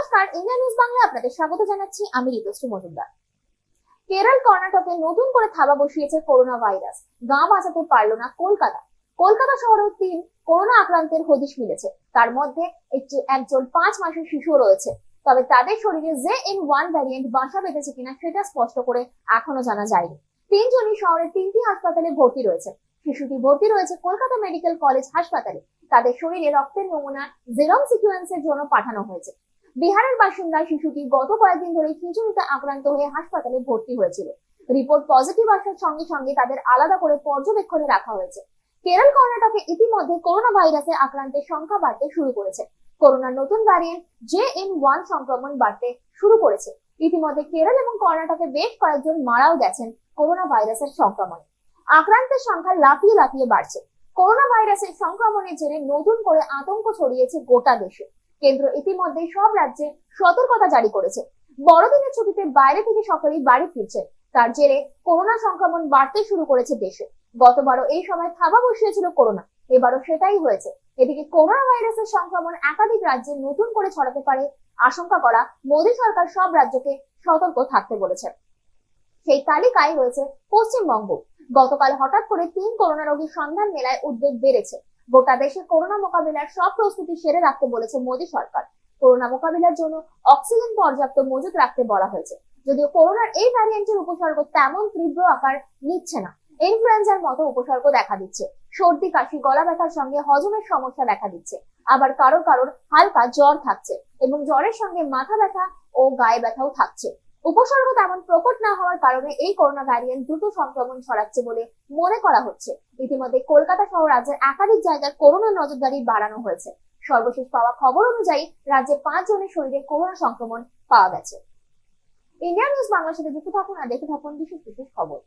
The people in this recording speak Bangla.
নমস্কার, ইন্ডিয়া নিউজ বাংলা আপনাদের স্বাগত জানাচ্ছি। আমি ঋতুশ্রী মজুমদার। কেরল, কর্ণাটকে নতুন করে থাবা বসিয়েছে করোনা ভাইরাস। গা বাঁচাতে না কলকাতা। কলকাতা তিন করোনা আক্রান্তের হদিশ মিলেছে। তার মধ্যে একটি, একজন পাঁচ মাসের শিশু রয়েছে। তবে তাদের শরীরে জে এন ওয়ান ভ্যারিয়েন্ট বাসা বেঁধেছে কিনা সেটা স্পষ্ট করে এখনও জানা যায়নি। তিনজনই শহরের তিনটি হাসপাতালে ভর্তি রয়েছে। শিশুটি ভর্তি রয়েছে কলকাতা মেডিকেল কলেজ হাসপাতালে। তাদের শরীরে রক্তের নমুনা জেরম সিকুয়েন্সের জন্য পাঠানো হয়েছে। বিহারের বাসিন্দা শিশুটি গত কয়েকদিন ধরে খিঁচুনিতে আক্রান্ত হয়ে হাসপাতালে ভর্তি হয়েছিল। রিপোর্ট পজিটিভ আসার সঙ্গে সঙ্গে তাদের আলাদা করে পর্যবেক্ষণে রাখা হয়েছে। কেরল, কর্ণাটকে ইতিমধ্যে করোনা ভাইরাসে আক্রান্তের সংখ্যা বাড়তে শুরু করেছে। করোনার নতুন ভ্যারিয়েন্ট জে এন ওয়ান সংক্রমণ বাড়তে শুরু করেছে। ইতিমধ্যে কেরল এবং কর্ণাটকে বেশ কয়েকজন মারাও গেছেন করোনা ভাইরাসের সংক্রমণে। আক্রান্তের সংখ্যা লাফিয়ে লাফিয়ে বাড়ছে। করোনা ভাইরাসের সংক্রমণের জেরে নতুন করে আতঙ্ক ছড়িয়েছে গোটা দেশে। কেন্দ্র ইতিমধ্যে সব রাজ্যে সতর্কতা জারি করেছে। বড়দিনের ছুটিতে বাইরে থেকে সকলেই বাড়ি ফিরছে তার জেরে করোনা সংক্রমণ বাড়তে শুরু করেছে দেশে। গতবারও এই সময় থাবা বসিয়েছিল করোনা। এবারও সেটাই হয়েছে। এদিকে করোনা ভাইরাসের সংক্রমণ একাধিক রাজ্যে নতুন করে ছড়াতে পারে আশঙ্কা করা মোদী সরকার সব রাজ্যকে সতর্ক থাকতে বলেছে সেই তালিকায় রয়েছে পশ্চিমবঙ্গ। গতকাল হঠাৎ করে তিন করোনা রোগীর সন্ধান মেলায় উদ্বেগ বেড়েছে। গোটা দেশে করোনা মোকাবিলার সব প্রস্তুতি সেরে রাখতে বলেছে মোদী সরকার। করোনা মোকাবিলার জন্য অক্সিজেন পর্যাপ্ত মজুত রাখতে বলা হয়েছে। যদিও করোনার এই ভ্যারিয়েন্টের উপসর্গ তেমন তীব্র আকার নিচ্ছে না। ইনফ্লুয়েঞ্জার মতো উপসর্গ দেখা দিচ্ছে। সর্দি, কাশি, গলা ব্যথার সঙ্গে হজমের সমস্যা দেখা দিচ্ছে। আবার কারোর কারোর হালকা জ্বর থাকছে এবং জ্বরের সঙ্গে মাথা ব্যথা ও গায়ে ব্যথাও থাকছে। উপসর্গ তেমন প্রকট না হওয়ার কারণে এই করোনা ভ্যারিয়েন্ট দ্রুত সংক্রমণ ছড়াচ্ছে বলে মনে করা হচ্ছে। ইতিমধ্যে কলকাতা সহ রাজ্যের একাধিক জায়গায় করোনা নজরদারি বাড়ানো হয়েছে। সর্বশেষ পাওয়া খবর অনুযায়ী রাজ্যে পাঁচ জনের শরীরে করোনা সংক্রমণ পাওয়া গেছে। ইন্ডিয়া নিউজ বাংলার সাথে যুক্ত থাকুন আর দেখে থাকুন বিশেষ বিশেষ খবর।